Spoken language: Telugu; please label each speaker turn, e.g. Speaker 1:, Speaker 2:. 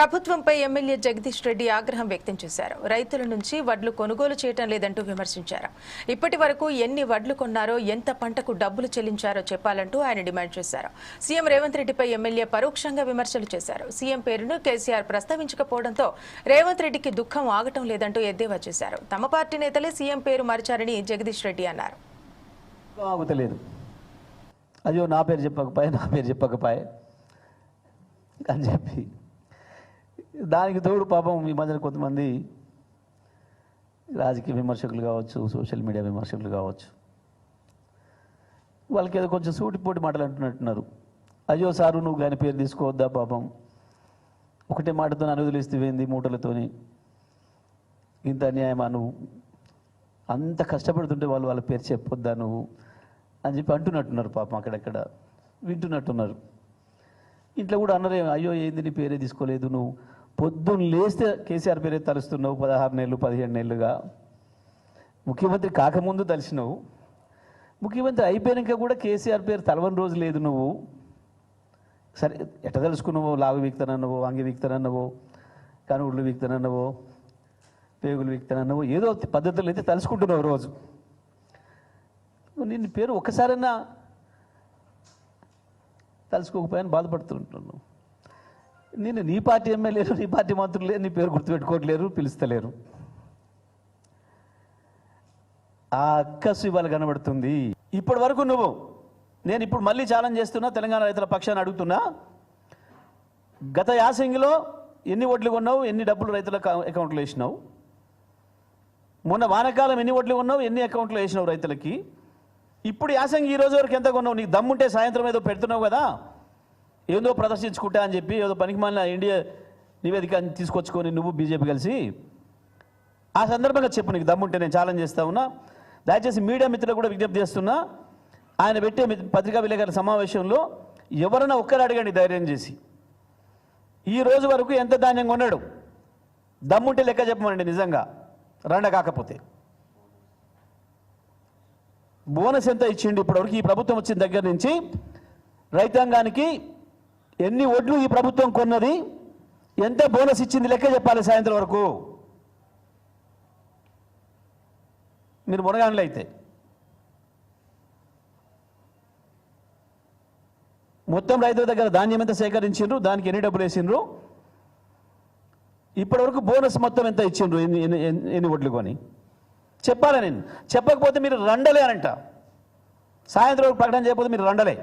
Speaker 1: ప్రభుత్వంపై ఎమ్మెల్యే జగదీష్ రెడ్డి ఆగ్రహం వ్యక్తం చేశారు. రైతుల నుంచి వడ్లు కొనుగోలు చేయటం లేదంటూ విమర్శించారు. ఇప్పటి వరకు ఎన్ని వడ్లు కొన్నారో ఎంత పంటకు డబ్బులు చెల్లించారో చెప్పాలంటూ ఆయన డిమాండ్ చేశారు. సీఎం రేవంత్ రెడ్డిపై ఎమ్మెల్యే పరోక్షంగా విమర్శలు చేశారు. సీఎం పేరును కేసీఆర్ ప్రస్తావించకపోవడంతో రేవంత్ రెడ్డికి దుఃఖం ఆగటం లేదంటూ ఎద్దేవా చేశారు. తమ పార్టీ నేతలే సీఎం పేరు మార్చారని జగదీష్ రెడ్డి అన్నారు.
Speaker 2: ఆగుతలేదు. అయ్యో నా పేరు చెప్పకపోయే నా పేరు చెప్పకపోయే అని చెప్పి దానికి తోడు పాపం ఈ మధ్యన కొంతమంది రాజకీయ విమర్శకులు కావచ్చు సోషల్ మీడియా విమర్శకులు కావచ్చు. వాళ్ళకి ఏదో కొంచెం సూటిపోటి మాటలు అంటున్నట్టున్నారు. అయ్యో సారు నువ్వు కానీ పేరు తీసుకోవద్దా పాపం? ఒకటే మాటతో అనువదిలిస్తేవేంది మూటలతోని? ఇంత అన్యాయమా నువ్వు? అంత కష్టపడుతుంటే వాళ్ళు వాళ్ళ పేరు చెప్పొద్దా నువ్వు? అని చెప్పి అంటున్నట్టున్నారు పాపం అక్కడక్కడ. వింటున్నట్టున్నారు. ఇంట్లో కూడా అన్నారు అయ్యో ఏంది నీ పేరే తీసుకోలేదు నువ్వు? పొద్దున్న లేస్తే కేసీఆర్ పేరే తలుస్తున్నావు పదహారు నెలలు పదిహేడు నెలలుగా. ముఖ్యమంత్రి కాకముందు తలిసినావు ముఖ్యమంత్రి అయిపోయాక కూడా కేసీఆర్ పేరు తలవని రోజు లేదు నువ్వు. సరే ఎట్ట తెలుసుకున్నావో లాగు వీక్తానన్నావో? అంగి వీక్తానన్నావో? కనుగుళ్ళు వీక్తానన్నావో? పేగులు వీక్తానన్నావో? ఏదో పద్ధతులు అయితే తలుసుకుంటున్నావు రోజు. నేను పేరు ఒక్కసారన్నా తలుసుకోకపోయాని బాధపడుతుంటున్నాను నేను నీ పార్టీ ఎమ్మెల్యేలు నీ పార్టీ మంత్రులు నీ పేరు గుర్తుపెట్టుకోవట్లేరు పిలుస్తలేరు. ఆ అక్కసు ఇవాళ కనబడుతుంది. ఇప్పటి వరకు నువ్వు నేను ఇప్పుడు మళ్ళీ ఛాలెంజ్ చేస్తున్నా తెలంగాణ రైతుల పక్షాన్ని అడుగుతున్నా. గత యాసంగిలో ఎన్ని ఓట్లు కొన్నావు ఎన్ని డబ్బులు రైతుల అకౌంట్లో వేసినావు? మొన్న వానకాలం ఎన్ని ఓట్లు కొన్నావు ఎన్ని అకౌంట్లో వేసినావు రైతులకి? ఇప్పుడు యాసంగి ఈ రోజు వరకు ఎంత కొన్నావు? నీకు దమ్ముంటే సాయంత్రం ఏదో పెడుతున్నావు కదా? ఏదో ప్రదర్శించుకుంటా అని చెప్పి ఏదో పనికి మాలిన ఇండియా నివేదిక తీసుకొచ్చుకొని నువ్వు బీజేపీ కలిసి ఆ సందర్భంగా చెప్పు నీకు దమ్ముంటే నేను ఛాలెంజ్ చేస్తా ఉన్నా. దయచేసి మీడియా మిత్రులు కూడా విజ్ఞప్తి చేస్తున్నా. ఆయన పెట్టే పత్రికా విలేకరుల సమావేశంలో ఎవరైనా ఒక్కరు అడగండి ధైర్యం చేసి. ఈ రోజు వరకు ఎంత ధాన్యం కొన్నాడు? దమ్ముంటే లెక్క చెప్పమండి నిజంగా. రండ కాకపోతే. బోనస్ ఎంత ఇచ్చిండు ఇప్పటివరకు? ఈ ప్రభుత్వం వచ్చిన దగ్గర నుంచి రైతాంగానికి ఎన్ని ఓట్లు ఈ ప్రభుత్వం కొన్నది? ఎంత బోనస్ ఇచ్చింది? లెక్క చెప్పాలి సాయంత్రం వరకు. మీరు మునగాండ్లు అయితే. మొత్తం రైతుల దగ్గర ధాన్యం ఎంత సేకరించిండ్రు? దానికి ఎన్ని డబ్బులు వేసిండ్రు? ఇప్పటివరకు బోనస్ మొత్తం ఎంత ఇచ్చిండ్రు? ఎన్ని ఎన్ని ఓట్లు కొని? చెప్పాలి నేను? చెప్పకపోతే మీరు రండలే అనంట. సాయంత్రం వరకు ప్రకటన చేయకపోతే మీరు రండలే.